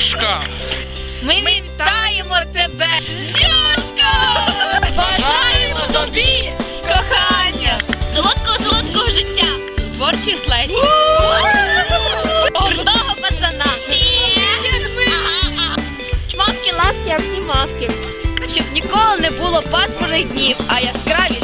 Андрюшка! Ми вітаємо тебе з Бажаємо тобі кохання, солодкого солодкого життя, творчих злець, крутого пацана. Чмавки, ласки, а лапки, маски! Щоб ніколи не було пасмурних днів, а яскраві.